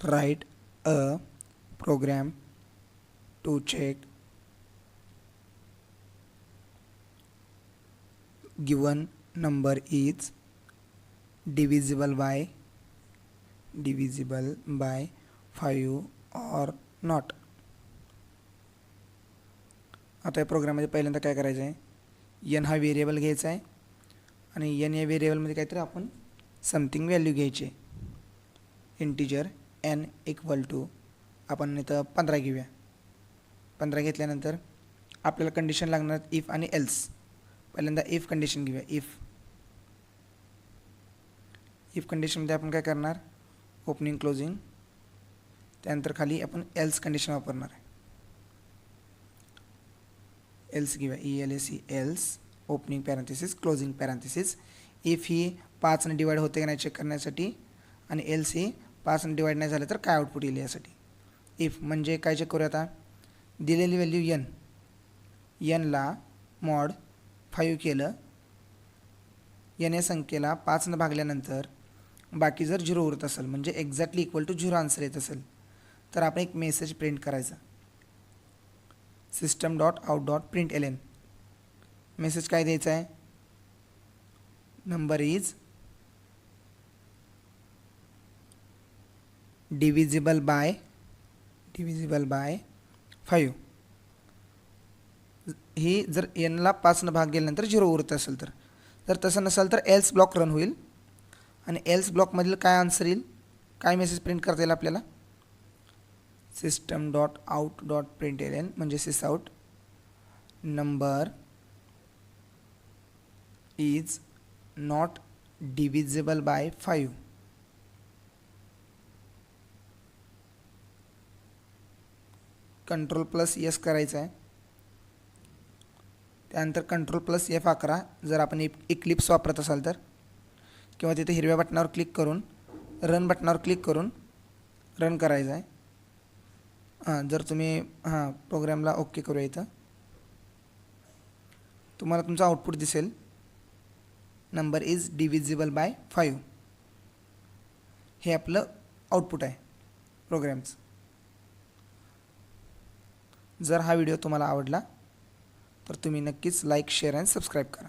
write a program to check given number is divisible by divisible by 5 or not. आता या प्रोग्राममध्ये पहिल्यांदा काय करायचं आहे यन हा व्हेरिएबल घ्यायचा आहे आणि यन या व्हेरिएबलमध्ये काहीतरी आपण समथिंग व्हॅल्यू घ्यायची integer integer N equal to आपण इथं पंधरा घेऊया. पंधरा घेतल्यानंतर आपल्याला कंडिशन लागणार इफ आणि एल्स पहिल्यांदा इफ कंडिशन घेऊया. इफ इफ कंडिशनमध्ये आपण काय करणार? ओपनिंग क्लोजिंग त्यानंतर खाली आपण एल्स कंडिशन वापरणार आहे. एल्स घेऊया. E L S E else opening parenthesis closing parenthesis if ही पाचनं डिवाईड होते का नाही चेक करण्यासाठी? आणि एल्स ही पाचनं डिवाईड नाही झालं तर काय आउटपुट येईल यासाठी? इफ म्हणजे काय चेक करूया आता? दिलेली व्हॅल्यू यन यनला मॉड फाईव्ह केलं. यन या संख्येला पाचनं भागल्यानंतर बाकी जर झिरो उरत असेल म्हणजे exactly equal to zero answer येत असेल तर आपण एक मेसेज प्रिंट करायचा. System dot out dot print L N message काय द्यायचा आहे? Number is divisible by divisible by five ही जर एनला पाचनं भाग गेल्यानंतर झिरो उरत असेल तर. जर तसं नसेल तर एल्स ब्लॉक रन होईल. आणि एल्स ब्लॉकमधील काय आन्सर येईल? काय मेसेज प्रिंट करता येईल आपल्याला? System dot out dot print L N म्हणजे sys out number is not divisible by five control plus S करायचं आहे. त्यानंतर कंट्रोल प्लस एफ अकरा जर आपण इक्लिप्स वापरत असाल तर. किंवा तिथे हिरव्या बटनावर क्लिक करून रन बटनावर क्लिक करून रन करायचं आहे. हां जर तुम्ही हां प्रोग्रामला ओके करूया इथं. तुम्हाला तुमचं आउटपुट दिसेल. Number is divisible by five हे आपलं आउटपुट आहे प्रोग्रॅमचं जर हा व्हिडिओ तुम्हाला आवडला तर तुम्ही नक्कीच लाईक शेअर अँड सबस्क्राईब करा.